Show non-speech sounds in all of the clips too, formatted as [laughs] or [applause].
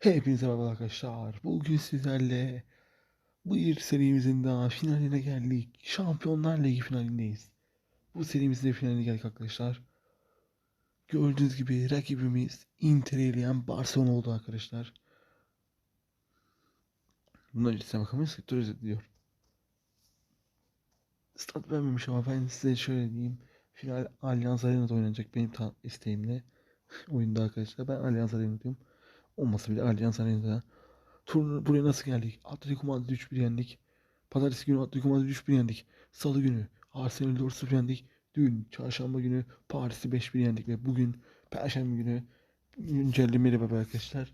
Hepinize merhaba arkadaşlar. Bugün sizlerle bir serimizin daha finaline geldik. Şampiyonlar Ligi finalindeyiz. Bu serimizin de finaline geldik arkadaşlar. Gördüğünüz gibi rakibimiz Inter'i eleyen Barcelona oldu arkadaşlar. Bundan öncesine bakamayız. Sektör özetliyor. Stat vermemiş ama ben size şöyle diyeyim. Final Allianz Arena'da oynanacak benim isteğimle. [laughs] Oyunda arkadaşlar. Ben Allianz Arena Olmasa bile Allianz Arena'da. Turnu buraya nasıl geldik? Atletico Madrid 3-1 yendik. Pazartesi günü Atletico Madrid 3-1 yendik. Salı günü Arsenal 4-0 yendik. Dün çarşamba günü Paris'i 5-1 yendik ve bugün Perşembe günü güncellemeyle beraber arkadaşlar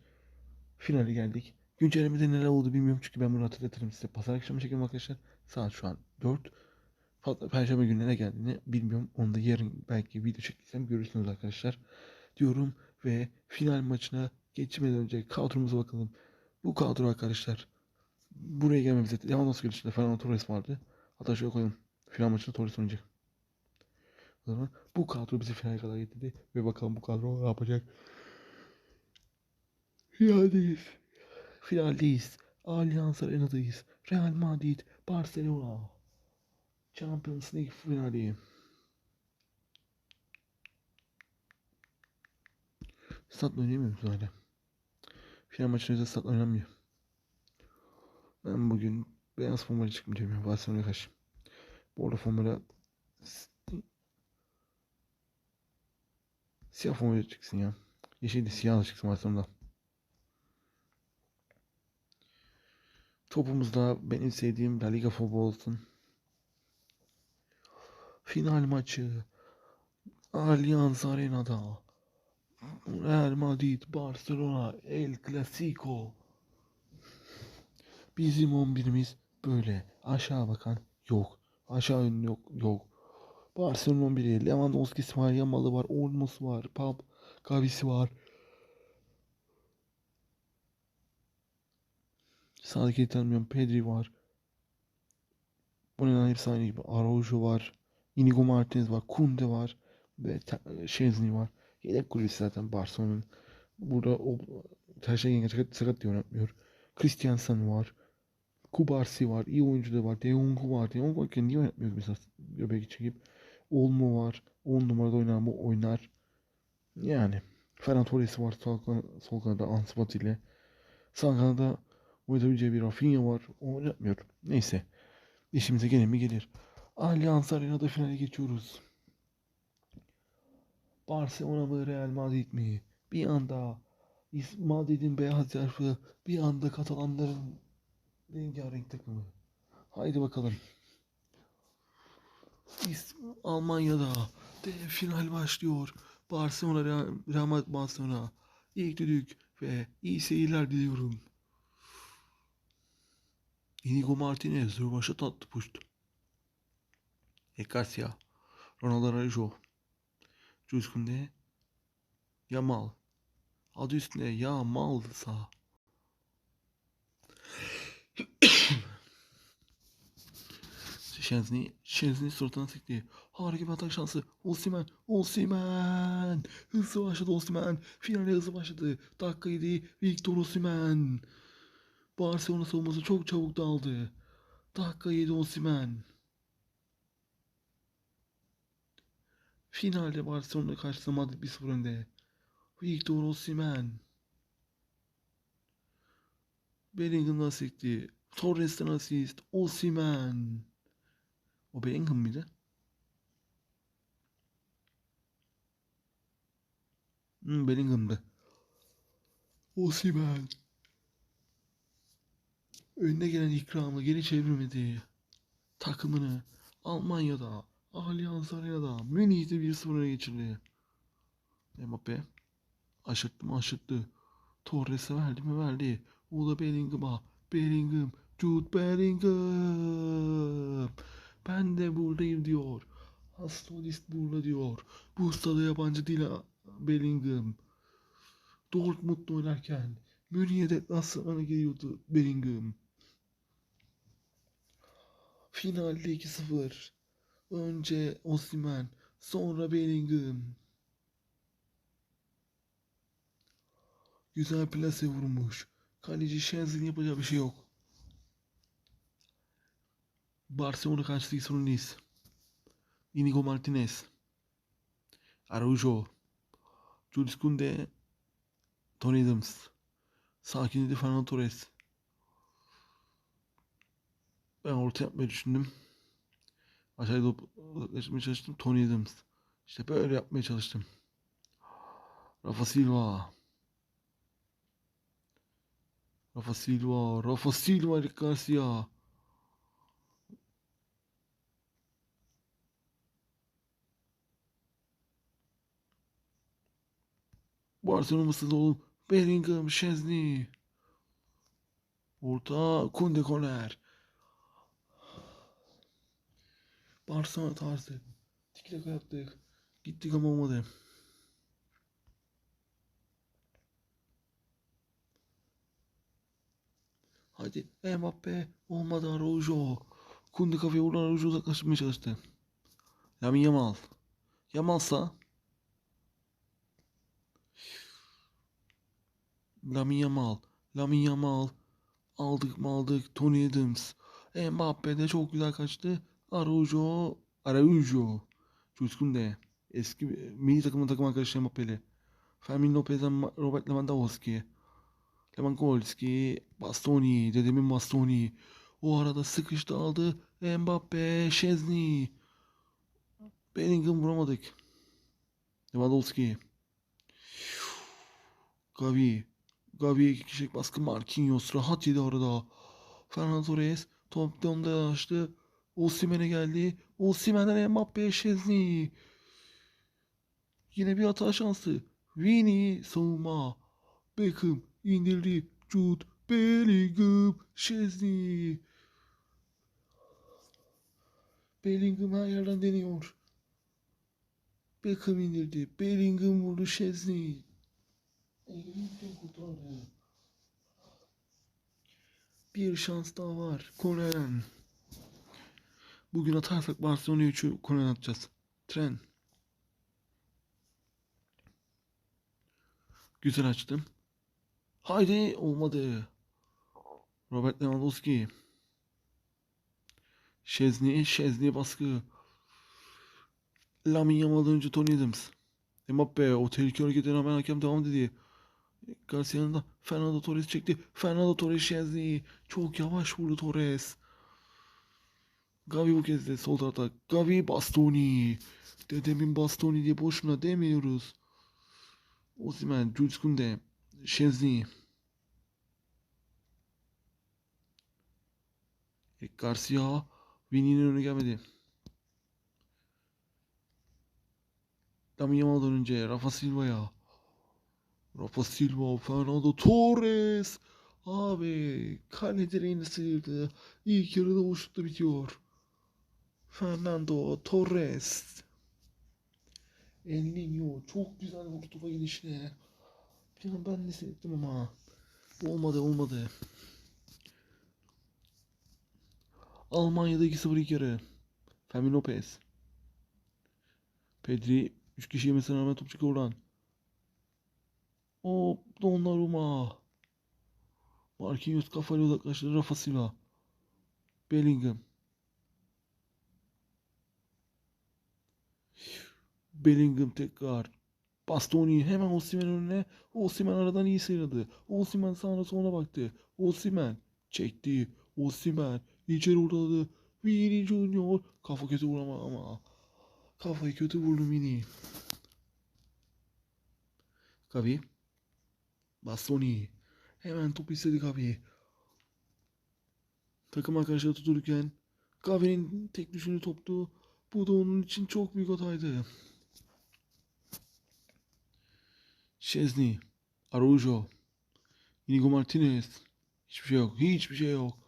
finale geldik. Güncellemede neler oldu bilmiyorum çünkü ben bunu hatırlatırım size. Pazar akşamı çekiyorum arkadaşlar. Saat şu an 4. Pa- Perşembe gününe ne geldiğini bilmiyorum. Onu da yarın belki video çektiysem görürsünüz arkadaşlar. Diyorum ve final maçına geçmeden önce kadromuza bakalım. Bu kadro arkadaşlar. Buraya gelmemize Lewandowski dışında Fernando Torres vardı. Hatta şöyle koyalım. Final maçında Torres oynayacak. O zaman bu kadro bizi finale kadar getirdi. Ve bakalım bu kadro ne yapacak. Finaldeyiz. Finaldeyiz. Allianz Arena'dayız. Real Madrid, Barcelona. Champions League finali. Statla oynayamıyor musun hala? Final maçında stat oynanmıyor. Ben bugün beyaz formayla çıkmayacağım ya. Barcelona'ya karşı. Bu arada formayla siyah formayla çıksın ya. Yeşil de siyah da çıksın Barcelona'da. Topumuzda benim sevdiğim La Liga futbol olsun. Final maçı Allianz Arena'da Real Madrid, Barcelona, El Clasico. Bizim 11'imiz böyle. Aşağı bakan yok. Aşağı yönlü yok. Yok. Barcelona 11'i. Lewandowski'si var. Yamal'ı var. Olmo'su var. Pab Gavi'si var. Sağdaki tanımıyorum. Pedri var. Bunların hepsi aynı gibi. Araujo var. Inigo Martinez var. Kunde var. Ve Şezni var. Yedek kulübesi zaten Barcelona'nın. Burada o her şey sakat, sakat diye oynatmıyor. Christiansen var. Kubarsi var. iyi oyuncu da var. De Jong var. De Jong varken niye oynatmıyor mesela göbeği çekip. Olmo var. 10 numarada oynar mı? Oynar. Yani. Ferran Torres var. Sol, sol kanada Ansu Fati ile. Sağ kanada oynatabileceği bir Rafinha var. O oynatmıyor. Neyse. İşimize gelir mi gelir. Allianz Arena'da finale geçiyoruz. Barcelona mı Real Madrid mi? Bir anda Madrid'in beyaz harfi bir anda Katalanların rengarenk takımı. Haydi bakalım. Almanya'da dev final başlıyor. Barcelona Real, Madrid Barcelona. İlk düdük ve iyi seyirler diliyorum. Inigo Martinez rövaşat attı puşt. Ekarsia. Ronaldo Araujo. Jules Koundé. Yamal. Adı üstünde Yamal sağ. Şenzini, Şenzini suratına sekti. Harika bir atak şansı. Osimhen, Osimhen. Hızlı başladı Osimhen. Finale hızlı başladı. Dakika 7. Victor Osimhen. Barcelona savunması çok çabuk dağıldı. Dakika 7 Osimhen. Finalde Barcelona karşısında Madrid 1-0 önde. Victor Osimhen. Bellingham'dan sekti. Torres'ten asist. Osimhen. O Bellingham mıydı? Hmm, Bellingham'dı. Osimhen. Önüne gelen ikramı geri çevirmedi. Takımını Almanya'da, Allianz Arena'da, Münih'de 1-0 öne geçirdi. Mbappe aşırttı mı aşırttı. Torres'e verdi mi verdi. O da Bellingham'a. Bellingham, Jude Bellingham. Ben de buradayım diyor. Astrolist burada diyor. Bu stada yabancı değil ha, Bellingham. Dortmund'da oynarken Münih'e deplasmana geliyordu Bellingham. Finalde 2-0. Önce Osimhen, sonra Bellingham. Güzel plase vurmuş. Kaleci Şenzin yapacağı bir şey yok. Barcelona karşıtaki sorunluyuz. Inigo Martinez. Araujo. Jules Koundé. Tony Adams. Sakin Fernando Torres. Ben orta yapmayı düşündüm. Aşağıya doğru uzaklaşmaya çalıştım. Tony Adams. İşte böyle yapmaya çalıştım. Rafa Silva. Rafa Silva. Rafa Silva. Eric Garcia. Barcelona mısınız oğlum? Bellingham, Şezni. Orta Kunde Koner. Barcelona tarzı. Tiki taka yaptık. Gittik ama olmadı. Hadi Mbappe olmadı Araujo. Kunde kafaya vuran Araujo uzaklaşmaya çalıştı. Lamin Yamal. Yamalsa Lamin Yamal. Lamin Yamal. Aldık mı aldık. Tony Adams. Mbappe de çok güzel kaçtı. Araujo. Araujo. Coşkun de. Eski milli takımın takım arkadaşı Mbappe'li. Fermin Lopez'den Robert Lewandowski. Lewandowski. Bastoni. Dedemin Bastoni. O arada sıkıştı aldı. Mbappe. Şezni. Bellingham vuramadık. Lewandowski. Gavi. Gavi'ye iki kişilik baskı Marquinhos rahat yedi orada. Fernando Torres top donda açtı. Osimhen'e geldi. Osimhen'den Mbappe'ye Şezni. Yine bir hata şansı. Vini savunma. Beckham indirdi. Jude Bellingham Şezni. Bellingham her yerden deniyor. Beckham indirdi. Bellingham vurdu Şezni. Bir şans daha var. Koren. Bugün atarsak Barcelona'yı 3'ü Koren atacağız. Tren. Güzel açtım. Haydi olmadı. Robert Lewandowski. Şezni, Şezni baskı. Lamin Yamal'dan önce Tony Adams. Mbappe o tehlikeli hareketine rağmen hakem devam dedi. Garcia'nın da Fernando Torres çekti. Fernando Torres Şezni. Çok yavaş vurdu Torres. Gavi bu kez de sol tarafta. Gavi Bastoni. Dedemin Bastoni diye boşuna demiyoruz. Osimhen, Jules Koundé, Şezni. Eric Garcia. Vini'nin önü gelmedi. Lamin Yamal'dan önce Rafa Silva'ya. Rafa Silva, Fernando Torres. Abi kale direğini sıyırdı. İlk yarıda uçtu bitiyor. Fernando Torres. El Niño çok güzel vurdu topa gidişine. Bir an ben de seyrettim ama. Olmadı olmadı. Almanya'da 2-0 ilk yarı. Fermin Lopez. Pedri 3 kişi yemesine rağmen top çıkıyor oradan. O Donnarumma. Marquinhos kafayla uzaklaştırdı Rafa Silva. Bellingham. Bellingham tekrar. Bastoni hemen Osimhen önüne. Osimhen aradan iyi sıyrıldı. Osimhen sağına soluna baktı. Osimhen çekti. Osimhen içeri uğradı. Vini Junior. Kafa kötü vurama ama. Kafayı kötü vurdu Vini. Gavi. Bastoni. Hemen top istedi Gavi. Takım arkadaşları tutulurken Gavi'nin tek düşünü toptu. Bu da onun için çok büyük hataydı. Şezni. Araujo. Inigo Martinez. Hiçbir şey yok. Hiçbir şey yok.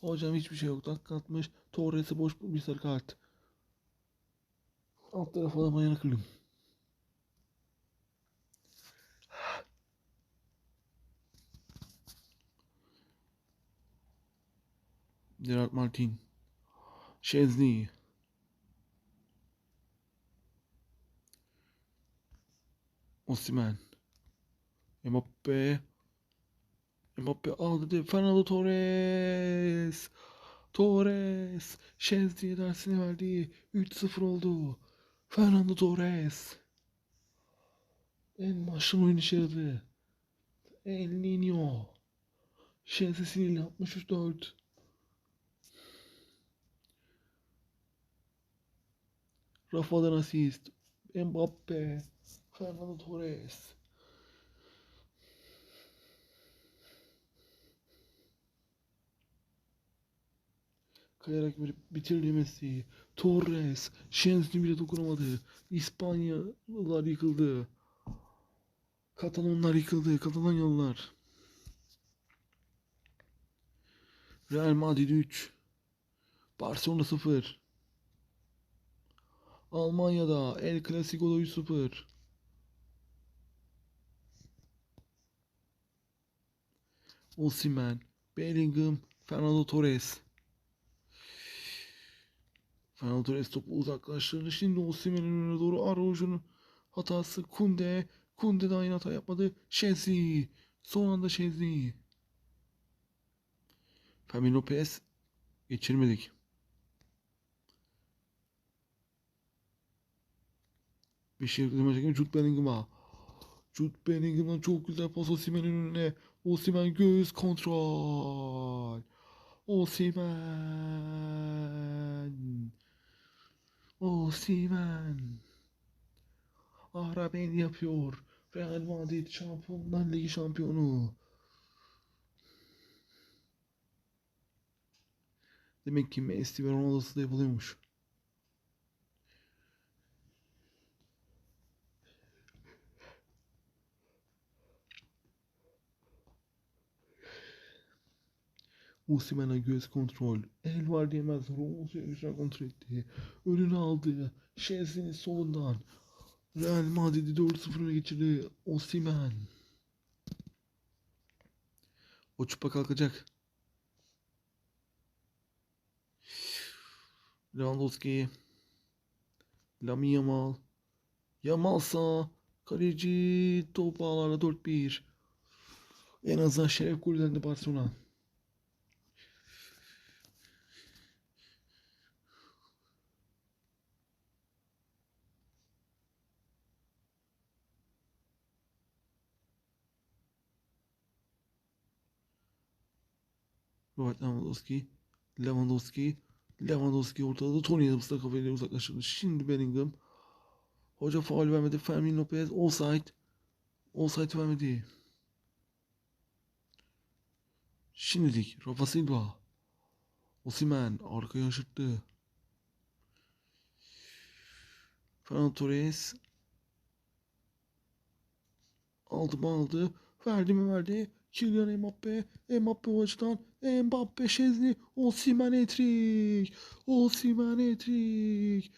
Hocam hiçbir şey yok. Dakika atmış. Torres'e boş bir sarı kart. Alt tarafa da ayağını kırdım. Gerard Martin. Şezni. Osimhen. Mbappe. Mbappe aldı. Fernando Torres. Torres. Şenzli'ye dersini verdi. 3-0 oldu. Fernando Torres. En maçın oyun içeride. El Niño. Şenzi sinirli 64. Rafa'dan asist. Mbappe. Fernando Torres. Kayarak verip bitirdi Messi. Torres. Şenzli bile dokunamadı. İspanyalılar yıkıldı. Katalonlar yıkıldı. Katalonyalılar. Real Madrid 3. Barcelona 0. Almanya'da El Clasico'da 3-0. Osimhen, Bellingham, Fernando Torres. Fernando Torres topu uzaklaştırdı. Şimdi Osimhen'in önüne doğru Araujo'nun hatası. Kunde. Kunde de aynı hata yapmadı. Şenzi. Son anda Şenzi. Fermin Lopez. Geçirmedik. Beşiktaş maça gibi Jude Bellingham'a. Jude Bellingham'dan çok güzel pas Osimhen'in önüne. Osimhen göğüs kontrol. Osimhen. Osimhen. Araben yapıyor. Real Madrid Şampiyonlar Ligi şampiyonu. Demek ki Messi ve Ronaldo'su da yapılıyormuş. Osimhen'e göz kontrol. El var diyemez. Ronaldo'ya güzel kontrol etti. Önünü aldı. Şenzi'nin solundan. Real Madrid'i 4-0 öne geçirdi. Osimhen. O çupa kalkacak. Lewandowski. Lamine Yamal. Yamal sağ. Kaleci top ağlarla 4-1. En azından şeref gollendi Barcelona. Robert Lewandowski. Lewandowski. Lewandowski ortada. Tony Adams'la kafayla uzaklaştırdı. Şimdi Bellingham. Hoca faul vermedi. Fermin Lopez. Offside. Offside vermedi. Şimdilik Rafa Silva. Osimhen arkaya aşırttı. Ferran Torres. Aldı mı aldı. Verdi mi verdi. Kylian Mbappe. Mbappe o açıdan. Mbappe Şezli. Osimhen etrik. Osimhen etrik.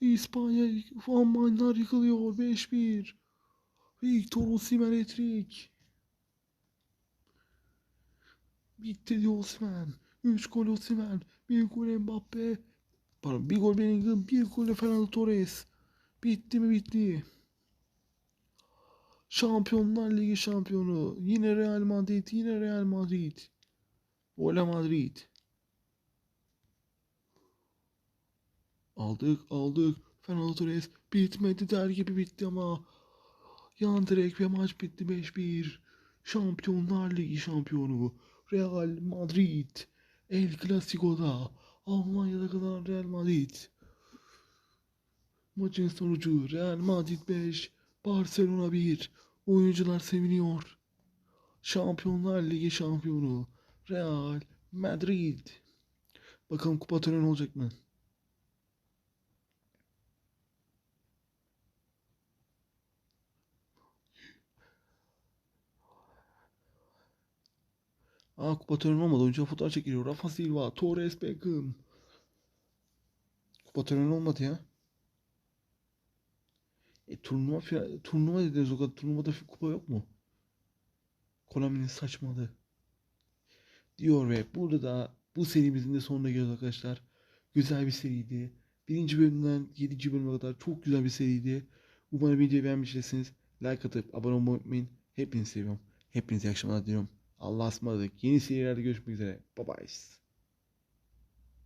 İspanya Almanlar yıkılıyor. 5-1. Victor Osimhen etrik. Bitti Osimhen. 3 gol Osimhen. 1 gol Mbappe. Pardon 1 gol Bellingham. 1 gol Fernando Torres. Bitti mi bitti. Şampiyonlar Ligi şampiyonu. Yine Real Madrid. Yine Real Madrid. Hola Madrid. Aldık aldık. Fernando Torres bitmedi der gibi bitti ama. Yan direk ve maç bitti 5-1. Şampiyonlar Ligi şampiyonu. Real Madrid. El Clasico'da. Almanya'da kalan Real Madrid. Maçın sonucu Real Madrid 5, Barcelona 1. Oyuncular seviniyor. Şampiyonlar Ligi şampiyonu Real Madrid. Bakalım kupa töreni olacak mı? Aa kupa töreni olmadı. Oyuncular fotoğraf çekiliyor. Rafa Silva, Torres Beckham. Kupa töreni olmadı ya. E, turnuva turnuva dediniz o kadar. Turnuvada kupa yok mu? Konami'nin saçmalığı. Diyor ve burada da bu serimizin de sonuna geliyoruz arkadaşlar. Güzel bir seriydi. Birinci bölümden yedinci bölüme kadar çok güzel bir seriydi. Umarım videoyu beğenmişsiniz. Like atıp abone olmayı unutmayın. Hepinizi seviyorum. Hepinize iyi akşamlar diliyorum. Allah'a ısmarladık. Yeni serilerde görüşmek üzere. Bye bye.